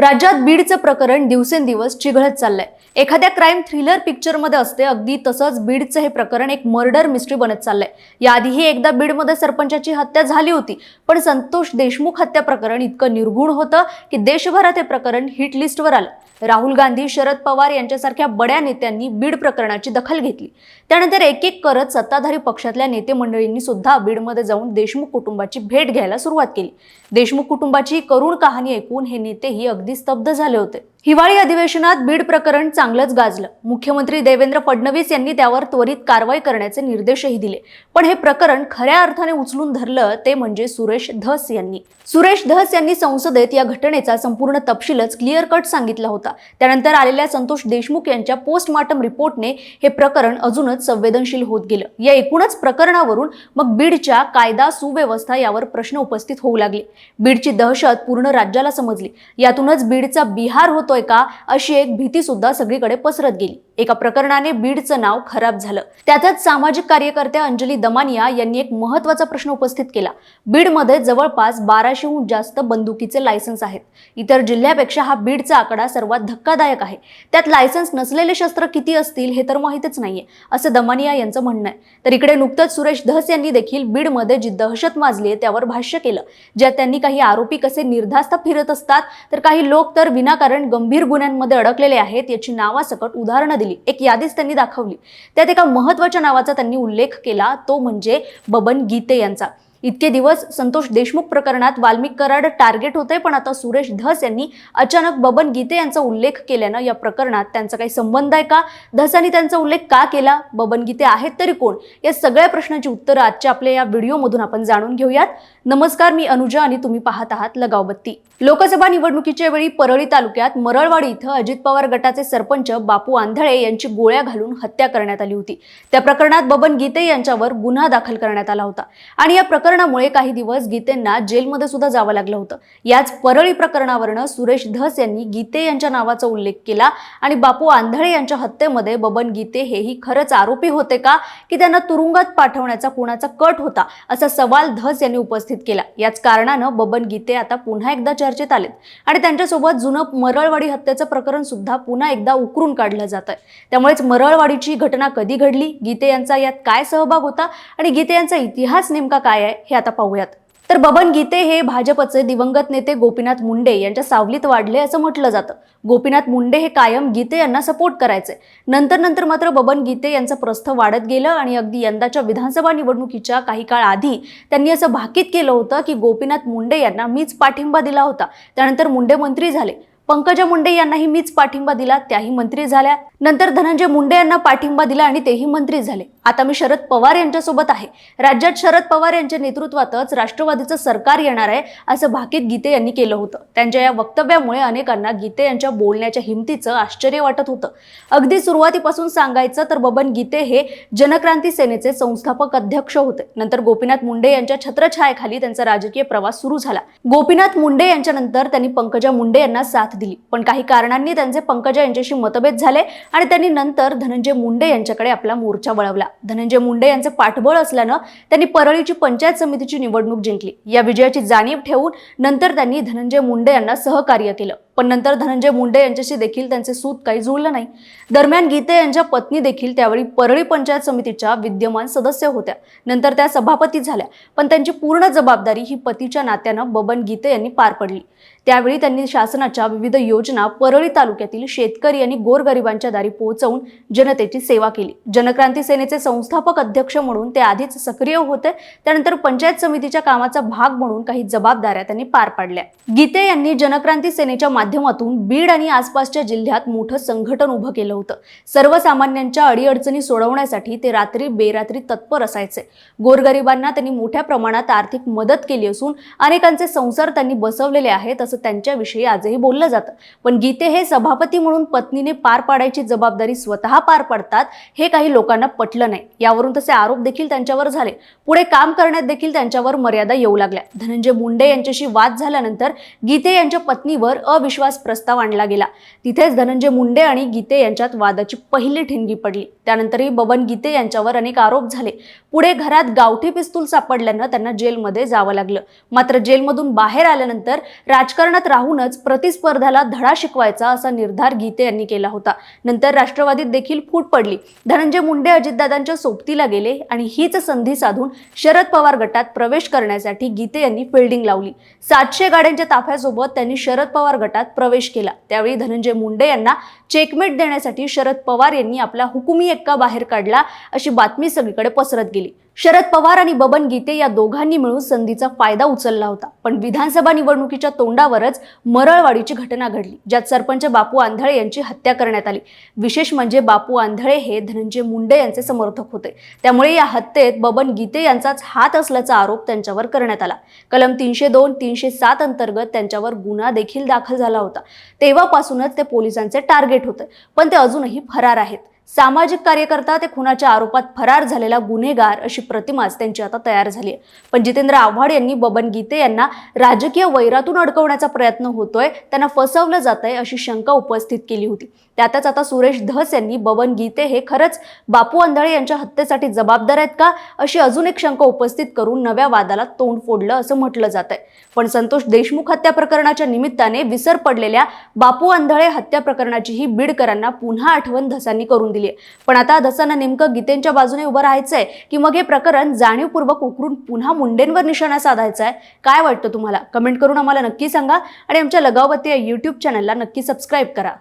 राज्यात बीडचं प्रकरण दिवसेंदिवस चिघळत चाललंय. एखाद्या क्राईम थ्रिलर पिक्चरमध्ये असते अगदी तसंच बीडचं हे प्रकरण एक मर्डर मिस्ट्री बनत चाललंय. याआधीही एकदा बीडमध्ये सरपंचाची हत्या झाली होती पण संतोष देशमुख हत्या प्रकरण इतकं निर्गुण होतं की देशभरात हे प्रकरण हिट लिस्टवर आलं. राहुल गांधी शरद पवार यांच्यासारख्या बड्या नेत्यांनी बीड प्रकरणाची दखल घेतली. त्यानंतर एक एक करत सत्ताधारी पक्षातल्या नेते मंडळींनी सुद्धा बीडमध्ये जाऊन देशमुख कुटुंबाची भेट घ्यायला सुरुवात केली. देशमुख कुटुंबाची करुण कहाणी ऐकून हे नेतेही अगदी स्तब्ध झाले होते. हिवाळी अधिवेशनात बीड प्रकरण चांगलंच गाजलं. मुख्यमंत्री देवेंद्र फडणवीस यांनी त्यावर त्वरित कारवाई करण्याचे निर्देशही दिले. पण हे प्रकरण खऱ्या अर्थाने उचलून धरलं ते म्हणजे सुरेश धस यांनी. सुरेश धस यांनी संसदेत या घटनेचा संपूर्ण तपशीलच क्लिअर कट सांगितला होता. त्यानंतर आलेल्या संतोष देशमुख यांच्या पोस्टमार्टम रिपोर्टने हे प्रकरण अजूनच संवेदनशील होत गेलं. या एकूणच प्रकरणावरून मग बीडच्या कायदा सुव्यवस्था यावर प्रश्न उपस्थित होऊ लागले. बीडची दहशत पूर्ण राज्याला समजली. यातूनच बीडचा बिहार होत होतोय का अशी एक भीती सुद्धा सगळीकडे पसरत गेली. एका प्रकरणाने बीडचं नाव खराब झालं. त्यातच सामाजिक कार्यकर्त्या अंजली दमानिया यांनी एक महत्त्वाचा प्रश्न उपस्थित केला. बीडमध्ये जवळपास बाराशेहून जास्त बंदुकीचे लायसन्स आहेत. इतर जिल्ह्यापेक्षा हा बीडचा आकडा सर्वात धक्कादायक आहे. त्यात लायसन्स नसलेले शस्त्र किती असतील हे तर माहीतच नाहीये असं दमानिया यांचं म्हणणं आहे. तर इकडे नुकतंच सुरेश धस यांनी देखील बीडमध्ये जी दहशत माजली आहे त्यावर भाष्य केलं. ज्यात त्यांनी काही आरोपी कसे निर्धास्त फिरत असतात तर काही लोक तर विनाकारण गंभीर गुन्ह्यांमध्ये अडकलेले आहेत याची नावासकट उदाहरणं दिली. एक यादीच त्यांनी दाखवली. त्यात एका महत्त्वाच्या नावाचा त्यांनी उल्लेख केला तो म्हणजे बबन गीते यांचा. इतके दिवस संतोष देशमुख प्रकरणात वाल्मिक कराड टार्गेट होते पण आता सुरेश धस यांनी अचानक बबन गीते यांचा उल्लेख केल्यानं या प्रकरणात त्यांचा काही संबंध आहे का? धसांनी त्यांचा उल्लेख का केला? बबन गीते आहेत तरी कोण? या सगळ्या प्रश्नांची उत्तरं आजच्या आपल्या या व्हिडिओमधून आपण जाणून घेऊयात. नमस्कार मी अनुजा आणि तुम्ही पाहत आहात लगावबत्ती. लोकसभा निवडणुकीच्या वेळी परळी तालुक्यात मरळवाडी इथं अजित पवार गटाचे सरपंच बापू आंधळे यांची गोळ्या घालून हत्या करण्यात आली होती. त्या प्रकरणात बबन गीते यांच्यावर गुन्हा दाखल करण्यात आला होता. आणि या प्रकरणामुळे काही दिवस गीतेंना जेलमध्ये सुद्धा जावं लागलं होतं. याच परळी प्रकरणावरनं सुरेश धस यांनी गीते यांच्या नावाचा उल्लेख केला आणि बापू आंधळे यांच्या हत्येमध्ये बबन गीते हेही खरंच आरोपी होते का? की त्यांना तुरुंगात पाठवण्याचा कुणाचा कट होता? असा सवाल धस यांनी उपस्थित केला. याच कारणानं बबन गीते आता पुन्हा एकदा चर्चेत आलेत. आणि त्यांच्यासोबत जुनं मरळवाडी हत्येचं प्रकरण सुद्धा पुन्हा एकदा उकरून काढलं जात आहे त्यामुळेच मरळवाडीची घटना कधी घडली? गीते यांचा यात काय सहभाग होता? आणि गीते यांचा इतिहास नेमका काय आहे? हे आता पाहूयात. तर बबन गीते हे भाजपचे दिवंगत नेते गोपीनाथ मुंडे यांच्या सावलीत वाढले असं म्हटलं जातं. गोपीनाथ मुंडे हे कायम गीते यांना सपोर्ट करायचे. नंतर नंतर मात्र बबन गीते यांचं प्रस्थ वाढत गेलं आणि अगदी यंदाच्या विधानसभा निवडणुकीच्या काही काळ आधी त्यांनी असं भाकीत केलं होतं की गोपीनाथ मुंडे यांना मीच पाठिंबा दिला होता. त्यानंतर मुंडे मंत्री झाले. पंकजा मुंडे यांनाही मीच पाठिंबा दिला त्याही मंत्री झाल्या. नंतर धनंजय मुंडे यांना पाठिंबा दिला आणि तेही मंत्री झाले. आता मी शरद पवार यांच्यासोबत आहे. राज्यात शरद पवार यांच्या नेतृत्वातच राष्ट्रवादीचं सरकार येणार आहे असं भाकीत गीते यांनी केलं होतं. त्यांच्या या वक्तव्यामुळे अनेकांना गीते यांच्या बोलण्याच्या हिमतीचं आश्चर्य वाटत होतं. अगदी सुरुवातीपासून सांगायचं तर बबन गीते हे जनक्रांती सेनेचे संस्थापक अध्यक्ष होते. नंतर गोपीनाथ मुंडे यांच्या छत्रछायाखाली त्यांचा राजकीय प्रवास सुरू झाला. गोपीनाथ मुंडे यांच्यानंतर त्यांनी पंकजा मुंडे यांना साथ दिली. पण काही कारणांनी त्यांचे पंकजा यांच्याशी मतभेद झाले आणि त्यांनी नंतर धनंजय मुंडे यांच्याकडे आपला मोर्चा वळवला. धनंजय मुंडे यांचं पाठबळ असल्यानं त्यांनी परळीची पंचायत समितीची निवडणूक जिंकली. या विजयाची जाणीव ठेवून नंतर त्यांनी धनंजय मुंडे यांना सहकार्य केलं. पण नंतर धनंजय मुंडे यांच्याशी देखील त्यांचे सूत काही जुळलं नाही. दरम्यान गीते यांच्या पत्नी देखील त्यावेळी परळी पंचायत समितीच्या विद्यमान सदस्य होत्या. नंतर त्या सभापती झाल्या. पण त्यांची पूर्ण जबाबदारी ही पतीच्या नात्यानं बबन गीते यांनी पार पडली. त्यावेळी त्यांनी शासनाच्या विविध योजना परळी तालुक्यातील शेतकरी आणि गोरगरिबांच्या दारी पोहोचवून जनतेची सेवा केली. जनक्रांती सेनेचे संस्थापक अध्यक्ष म्हणून ते आधीच सक्रिय होते. त्यानंतर पंचायत समितीच्या कामाचा भाग म्हणून काही जबाबदाऱ्या त्यांनी पार पाडल्या. गीते यांनी जनक्रांती सेनेच्या माध्यमातून बीड आणि आसपासच्या जिल्ह्यात मोठं संघटन उभं केलं होतं. सर्वसामान्यांच्या अडीअडचणी सोडवण्यासाठी ते रात्री बेरात्री तत्पर असायचे. गोरगरिबांना त्यांनी मोठ्या प्रमाणात आर्थिक मदत केली असून अनेकांचे संसार त्यांनी बसवलेले आहेत असं त्यांच्याविषयी आजही बोललं जातं. पण गीते हे सभापती म्हणून पत्नीने पार पाडायची जबाबदारी स्वतः पार पाडतात हे काही लोकांना पटलं नाही. यावरून तसे आरोप देखील त्यांच्यावर झाले. पुढे काम करण्यात देखील त्यांच्यावर मर्यादा येऊ लागल्या. धनंजय मुंडे यांच्याशी वाद झाल्यानंतर गीते यांच्या पत्नीवर अविश्वास प्रस्ताव आणला गेला. तिथेच धनंजय मुंडे आणि गीते यांच्यात वादाची पहिली ठिणगी पडली. त्यानंतरही बबन गीते यांच्यावर अनेक आरोप झाले. पुढे घरात गावठी पिस्तूल सापडल्यानं त्यांना जेलमध्ये जावं लागलं. मात्र जेलमधून बाहेर आल्यानंतर राजकारणात राहूनच प्रतिस्पर्ध्याला धडा शिकवायचा असा निर्धार गीते यांनी केला होता. नंतर राष्ट्रवादीत देखील फूट पडली. धनंजय मुंडे अजितदादांच्या सोबतीला गेले आणि हीच संधी साधून शरद पवार गटात प्रवेश करण्यासाठी गीते यांनी फिल्डिंग लावली. सातशे गाड्यांच्या ताफ्यासोबत त्यांनी शरद पवार गटात प्रवेश केला. त्यावेळी धनंजय मुंडे यांना चेकमेट देण्यासाठी शरद पवार यांनी आपला हुकुमी एक्का बाहेर काढला अशी बातमी सगळीकडे पसरत गेली. शरद पवार आणि बबन गीते या दोघांनी मिळून संधीचा फायदा उचलला होता. पण विधानसभा निवडणुकीच्या तोंडावरच मरळवाडीची घटना घडली ज्यात सरपंच बापू आंधळे यांची हत्या करण्यात आली. विशेष म्हणजे बापू आंधळे हे धनंजय मुंडे यांचे समर्थक होते. त्यामुळे या हत्येत बबन गीते यांचाच हात असल्याचा आरोप त्यांच्यावर करण्यात आला. कलम तीनशे दोन तीनशे सात अंतर्गत त्यांच्यावर गुन्हा देखील दाखल झाला होता. तेव्हापासूनच ते पोलिसांचे टार्गेट होते पण ते अजूनही फरार आहेत. सामाजिक कार्यकर्ता ते खुनाच्या आरोपात फरार झालेला गुन्हेगार अशी प्रतिमाच त्यांची आता तयार झाली आहे. पण जितेंद्र आव्हाड यांनी बबन गीते यांना राजकीय वैरातून अडकवण्याचा प्रयत्न होतोय त्यांना फसवलं जात आहे अशी शंका उपस्थित केली होती. त्यातच आता सुरेश धस यांनी बबन गीते हे खरंच बापू आंधळे यांच्या हत्येसाठी जबाबदार आहेत का अशी अजून एक शंका उपस्थित करून नव्या वादाला तोंड फोडलं असं म्हटलं जात आहे पण संतोष देशमुख हत्या प्रकरणाच्या निमित्ताने विसर पडलेल्या बापू आंधळे हत्या प्रकरणाचीही बीडकरांना पुन्हा आठवण धसांनी करून दिली. दिली पण आता धसांना नेमकं गीतेंच्या बाजूने उभं राहायचंय की मग हे प्रकरण जाणीवपूर्वक उकरून पुन्हा मुंडेंवर निशाणा साधायचा आहे काय वाटतं तुम्हाला? कमेंट करून आम्हाला नक्की सांगा आणि आमच्या लगावती या यूट्यूब चॅनलला नक्की सबस्क्राईब करा.